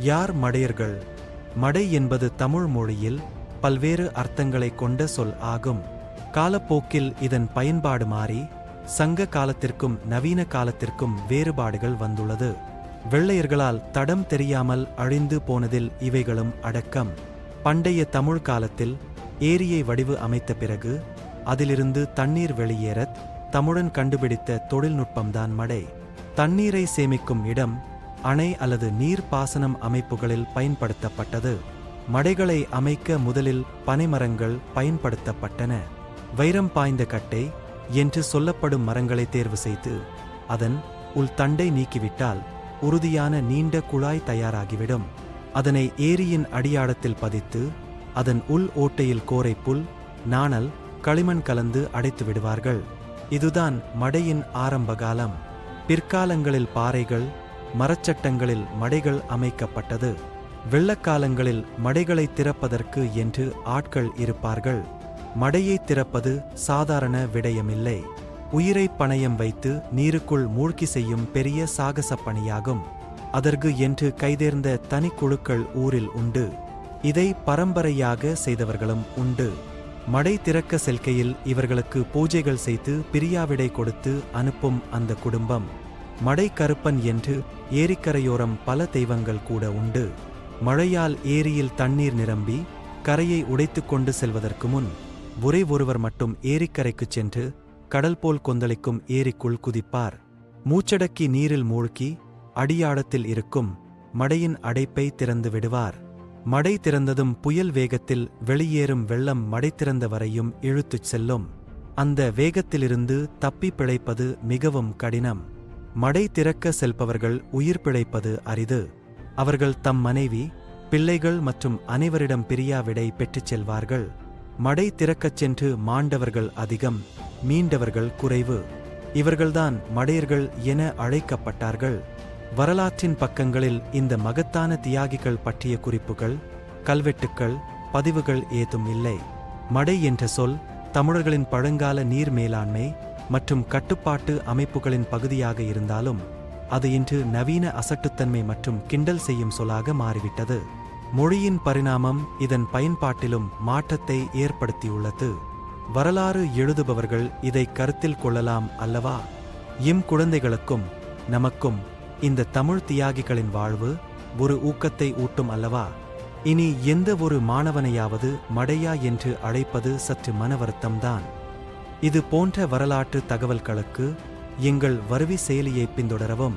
யார் மடையர்கள்? மடை என்பது தமிழ் மொழியில் பல்வேறு அர்த்தங்களை கொண்ட சொல் ஆகும். காலப்போக்கில் இதன் பயன்பாடு மாறி சங்க காலத்திற்கும் நவீன காலத்திற்கும் வேறுபாடுகள் வந்துள்ளது. வெள்ளையர்களால் தடம் தெரியாமல் அழிந்து போனதில் இவைகளும் அடக்கம். பண்டைய தமிழ் காலத்தில் ஏரியை வடிவு அமைத்த பிறகு அதிலிருந்து தண்ணீர் வெளியேறத் தமிழன் கண்டுபிடித்த தொழில்நுட்பம்தான் மடை. தண்ணீரை சேமிக்கும் இடம் அணை அல்லது நீர் பாசனம் அமைப்புகளில் பயன்படுத்தப்பட்டது. மடைகளை அமைக்க முதலில் பனைமரங்கள் பயன்படுத்தப்பட்டன. வைரம் பாய்ந்த கட்டை என்று சொல்லப்படும் மரங்களை தேர்வு செய்து அதன் உள் தண்டை நீக்கிவிட்டால் உறுதியான நீண்ட குழாய் தயாராகிவிடும். அதனை ஏரியின் அடியாடத்தில் பதித்து அதன் உள் ஓட்டையில் கோரை புல் நாணல் களிமண் கலந்து அடைத்து விடுவார்கள். இதுதான் மடையின் ஆரம்ப காலம் பிற்காலங்களில் பாறைகள் மரச்சட்டங்களில் மடைகள் அமைக்கப்பட்டது. வெள்ளக்காலங்களில் மடைகளை திறப்பதற்கு என்று ஆட்கள் இருப்பார்கள். மடையை திறப்பது சாதாரண விடயமில்லை. உயிரை பணயம் வைத்து நீருக்குள் மூழ்கி செய்யும் பெரிய சாகசப் பணியாகும். அதற்கு என்று கைதேர்ந்த தனிக்குழுக்கள் ஊரில் உண்டு. இதை பரம்பரையாக செய்தவர்களும் உண்டு. மடை திறக்க செல்கையில் இவர்களுக்கு பூஜைகள் செய்து பிரியாவிடை கொடுத்து அனுப்பும் அந்த குடும்பம். மடை கருப்பன் என்று ஏரிக்கரையோரம் பல தெய்வங்கள் கூட உண்டு. மழையால் ஏரியில் தண்ணீர் நிரம்பி கரையை உடைத்து கொண்டு செல்வதற்கு முன் ஒரே ஒருவர் மட்டும் ஏரிக்கரைக்குச் சென்று கடல் போல் கொந்தளிக்கும் ஏரிக்குள் குதிப்பார். மூச்சடக்கி நீரில் மூழ்கி அடியாழத்தில் இருக்கும் மடையின் அடைப்பை திறந்து விடுவார். மடை திறந்ததும் புயல் வேகத்தில் வெளியேறும் வெள்ளம் மடை திறந்த வரையும் இழுத்துச் செல்லும். அந்த வேகத்திலிருந்து தப்பி பிழைப்பது மிகவும் கடினம். மடை திறக்க செல்பவர்கள் உயிர் பிழைப்பது அரிது. அவர்கள் தம் மனைவி பிள்ளைகள் மற்றும் அனைவரிடம் பிரியாவிடை பெற்றுச் செல்வார்கள். மடை திறக்கச் சென்று மாண்டவர்கள் அதிகம் மீண்டவர்கள் குறைவு. இவர்கள்தான் மடையர்கள் என அழைக்கப்பட்டார்கள். வரலாற்றின் பக்கங்களில் இந்த மகத்தான தியாகிகள் பற்றிய குறிப்புகள் கல்வெட்டுக்கள் பதிவுகள் ஏதும் இல்லை. மடை என்ற சொல் தமிழர்களின் பழங்கால நீர் மேலாண்மை மற்றும் கட்டுப்பாட்டு அமைப்புகளின் பகுதியாக இருந்தாலும் அது இன்று நவீன அசட்டுத்தன்மை மற்றும் கிண்டல் செய்யும் சொல்லாக மாறிவிட்டது. மொழியின் பரிணாமம் இதன் பயன்பாட்டிலும் மாற்றத்தை ஏற்படுத்தியுள்ளது. வரலாறு எழுதுபவர்கள் இதை கருத்தில் கொள்ளலாம் அல்லவா? இம் குழந்தைகளுக்கும் நமக்கும் இந்த தமிழ் தியாகிகளின் வாழ்வு ஒரு ஊக்கத்தை ஊட்டும் அல்லவா? இனி எந்த ஒரு மாணவனையாவது மடையா என்று அழைப்பது சற்று மனவருத்தம்தான். இது போன்ற வரலாற்று தகவல்களுக்கு எங்கள் வருவி செயலியை பின்தொடரவும்.